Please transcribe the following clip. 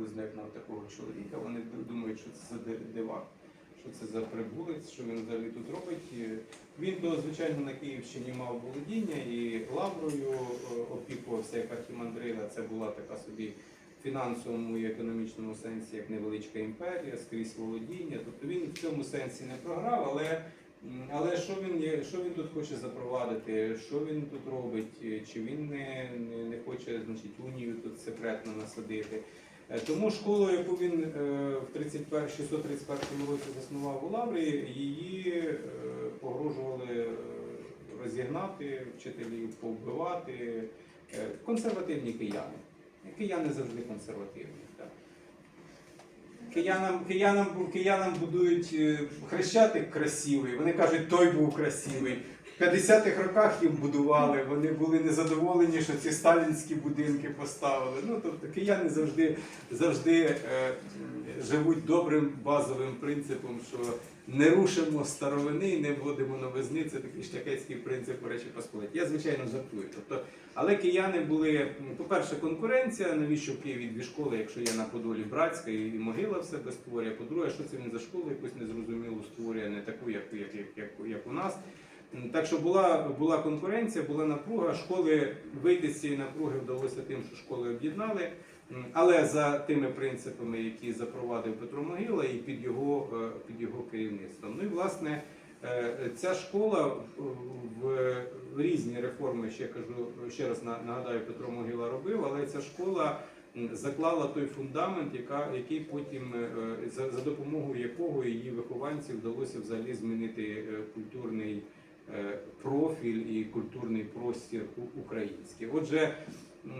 приблизно на такого чоловіка. Вони думають, що це за ди- дивак, що це за прибулець, що він взагалі тут робить. Він то, звичайно, на Київщині мав володіння і лаврою е, опікувався як архімандрина. Це була така собі в фінансовому і економічному сенсі як невеличка імперія, скрізь володіння. Тобто він в цьому сенсі не програв, але. Але що він що він тут хоче запровадити, що він тут робить, чи він не, не, не хоче значить, унію тут секретно насадити. Е, Тому школу, яку він е, в 31 631 році заснував у Лаврі, її е, погрожували розігнати, вчителів повбивати. Консервативні кияни. Кияни завжди консервативні. Киянам, киянам, киянам будують хрещатик красивий. Вони кажуть, той був красивий. В 50-х роках їм будували, вони були незадоволені, що ці сталінські будинки поставили. Ну, тобто кияни завжди, завжди е, живуть добрим базовим принципом, що не рушимо старовини, не вводимо новизни. Це такий шляхетський принцип Речі Посполиті. Я, звичайно, жартую. Тобто, але кияни були, по-перше, конкуренція, навіщо в Києві дві школи, якщо є на Подолі братська і могила в себе створює. По-друге, що це він за школу якусь незрозумілу створює, не таку, як, як, як, як у нас. Так що була, була конкуренція, була напруга. Школи вийти з цієї напруги вдалося тим, що школи об'єднали. Але за тими принципами, які запровадив Петро Могила, і під його, е, під його керівництвом. Ну і власне е, ця школа в- різні реформи, ще кажу, ще раз на- нагадаю, Петро Могила робив, але ця школа заклала той фундамент, яка, який потім е, за, за допомогою якого її вихованців вдалося взагалі змінити культурний профіль і культурний простір український. Отже,